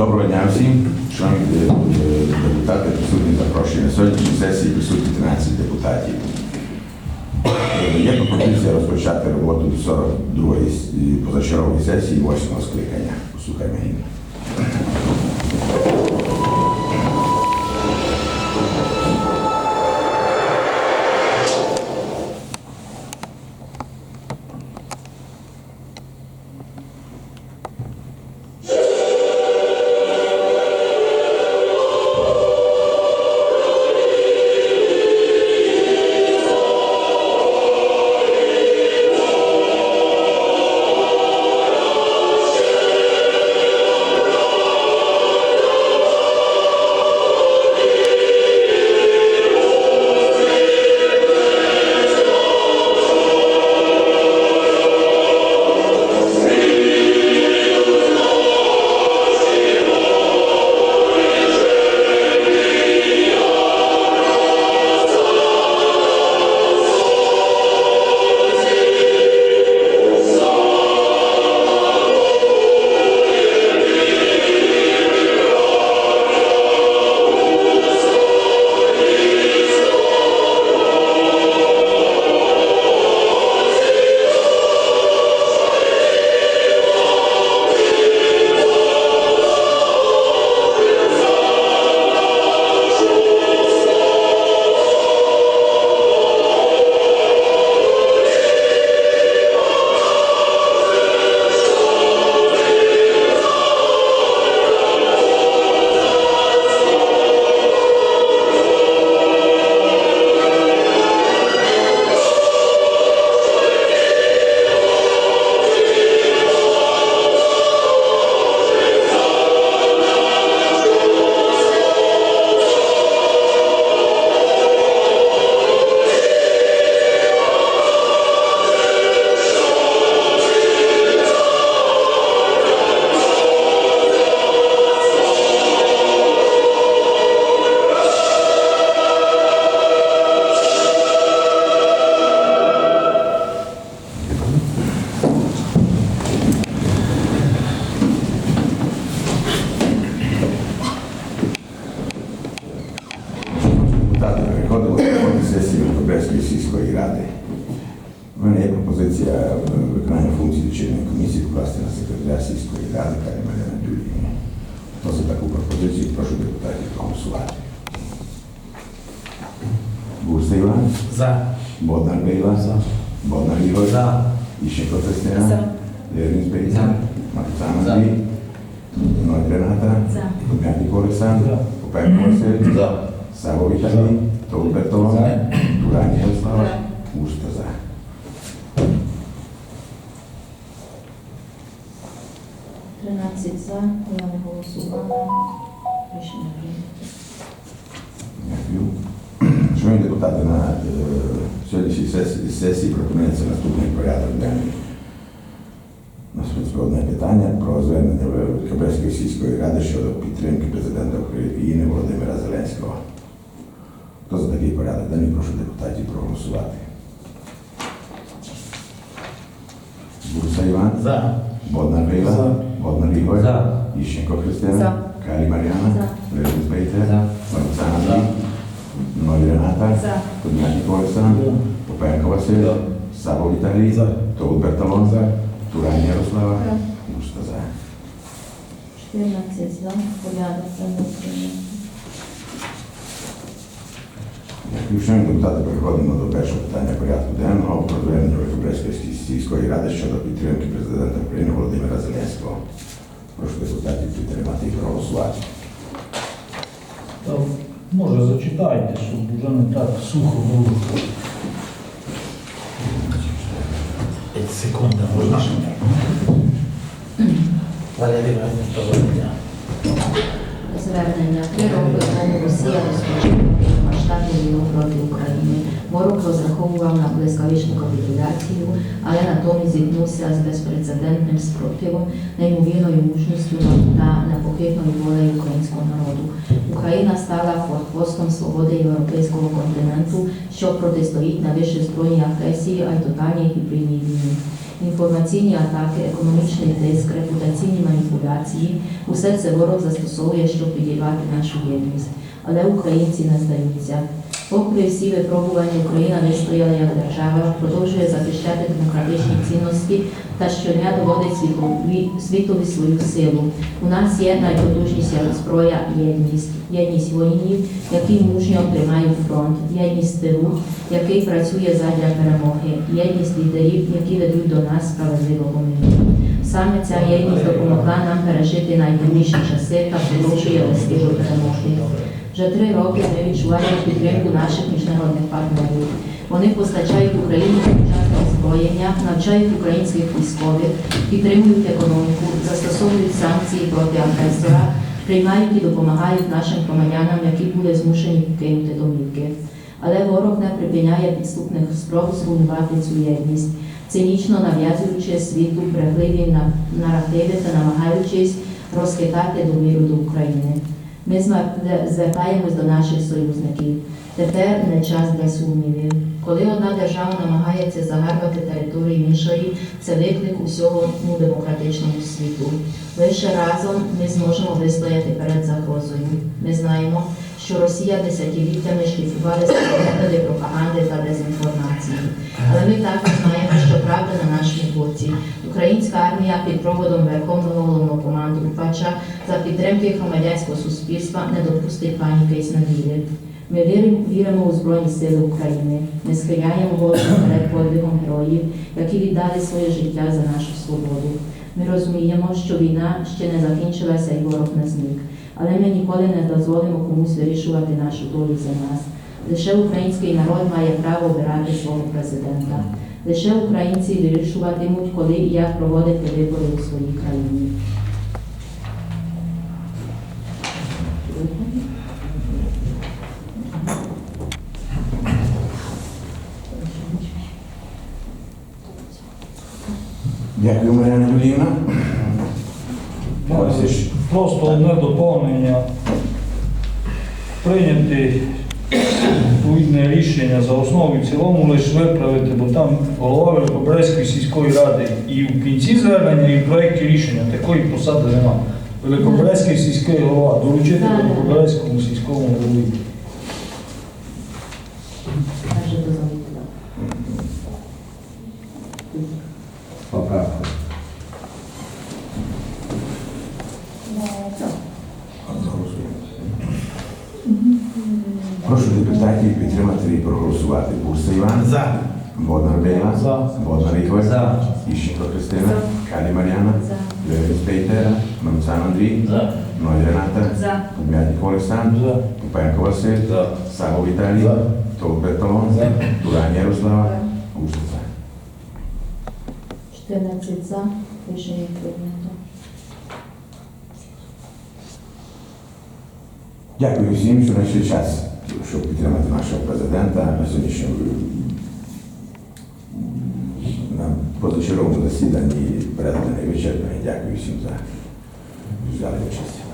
Доброго дня всім, шановні е, депутати, присутні запрошені. На сьогоднішній сесії присутні 13 депутатів. Я Є пропозиція розпочати роботу 42-ї позачергової сесії 8-го скликання. Послухаймо гімн. пропозиція е, виконання функцій лічильної комісії вкласти на секретаря сільської ради Карімаляна Дюріна. Хто за таку пропозицію прошу депутатів проголосувати? Бурса Іван? За. Боднар Бейла? За. Боднар Ігор? За. Іщенко Христина? За. Леонід Бейла? За. Марцан Андрій? Ной Граната? За. Лубяник Олександр? За. Попенко Василь? За. Савові Тані? Толберто? За. Турані Ярослава? Бурс 13 за, я не голосувала. Рішення прийнято. Шановні депутати, на е, сьогоднішній сесії пропонується наступний порядок денний. На сьогодні одне питання про звернення Кабельської сільської ради щодо підтримки президента України Володимира Зеленського. Хто за такий порядок денний, прошу депутатів проголосувати. Бурса Іван? За. Бодна Крила? За. Боднар Ігор, За. Іщенко Христина, За. Калі Мар'яна, За. Леонід Бейте, За. Олександр За. Андрій, Ной Рената, За. Подняник Олександр, За. Попенко Василь, За. Саво Віталій, За. Толберт Алон, За. Туран Ярослава, За. Муста за. 14 за, порядок Дякую. Шановні депутати, переходимо до першого питання порядку денного про звернення Великобрезької сільської ради щодо підтримки президента України Володимира Зеленського. Прошу депутатів підтримати і проголосувати. Та, може зачитайте, щоб вже не так сухо було. 5 секунд можна. Валерій Іванович, доброго дня. Звернення три роки тому Росія розпочала штату війну проти України. Ворог розраховував на блискавичну капітуляцію, але натомість зіткнувся з безпрецедентним спротивом, неймовірною мужністю та непохитною волею українського народу. Україна стала форпостом свободи європейського континенту, що протистоїть найвищій збройній агресії, а й тотальній гібридній війні. Інформаційні атаки, економічний тиск, репутаційні маніпуляції усе це ворог застосовує, щоб підірвати нашу єдність. Але українці не здаються. Попри всі випробування, Україна вистояла як держава, продовжує захищати демократичні цінності та щодня доводить світові, свою силу. У нас є найпотужніша зброя єдність. Єдність воїнів, які мужньо тримають фронт, єдність тилу, який працює задля перемоги, єдність лідерів, які ведуть до нас справедливого миру. Саме ця єдність допомогла нам пережити найтемніші часи та продовжує вести до перемоги. Вже три роки ми відчуваємо підтримку наших міжнародних партнерів. Вони постачають Україні сучасне озброєння, навчають українських військових, підтримують економіку, застосовують санкції проти агресора, приймають і допомагають нашим громадянам, які були змушені покинути домівки. Але ворог не припиняє підступних спроб зруйнувати цю єдність, цинічно нав'язуючи світу брехливі на- наративи та намагаючись розхитати довіру до України. Ми звертаємось до наших союзників. Тепер не час для сумнівів. Коли одна держава намагається загарбати територію іншої, це виклик усього ну, демократичному світу. Лише разом ми зможемо вистояти перед загрозою. Ми знаємо, що Росія десятиліттями шліфувала свої методи пропаганди та дезінформації. Але ми також знаємо, що правда на нашому боці. Українська армія під проводом Верховного головнокомандувача за підтримки громадянського суспільства не допустить паніки і зневіри. Ми віримо у Збройні Сили України. Ми схиляємо голову перед подвигом героїв, які віддали своє життя за нашу свободу. Ми розуміємо, що війна ще не закінчилася і ворог не зник. Але ми ніколи не дозволимо комусь вирішувати нашу долю за нас. Лише український народ має право обирати свого президента. Лише українці вирішуватимуть, коли і як проводити вибори у своїй країні. Дякую, Мар'яна Юліївна. Просто одне доповнення. Прийняти відповідне рішення за основу і в цілому лише виправити, бо там голова Великобрезької сільської ради і в кінці звернення, і в проєкті рішення такої посади нема. Великобрезький сільський голова, доручити Так. Великобрезькому сільському голові. Каже до Прошу депутатів підтримати і проголосувати. Бурса Іван. За. Боднар Бейла. За. Боднар Ігор. За. Іщенко Христина. Калі Мар'яна. За. Левець Пейтера. Мамцан Андрій. За. Ной Рената. За. Подмятник Олександр. За. Купенко Василь. За. Саго Віталій. За. Тов Бертон. За. Туран Ярослава. Гуса за. 14 за. Рішення прийнято. Дякую всім, що знайшли час, щоб підтримати нашого президента на сьогоднішньому позачерговому засіданні переданий вичерпаний. Дякую всім за взяли участь.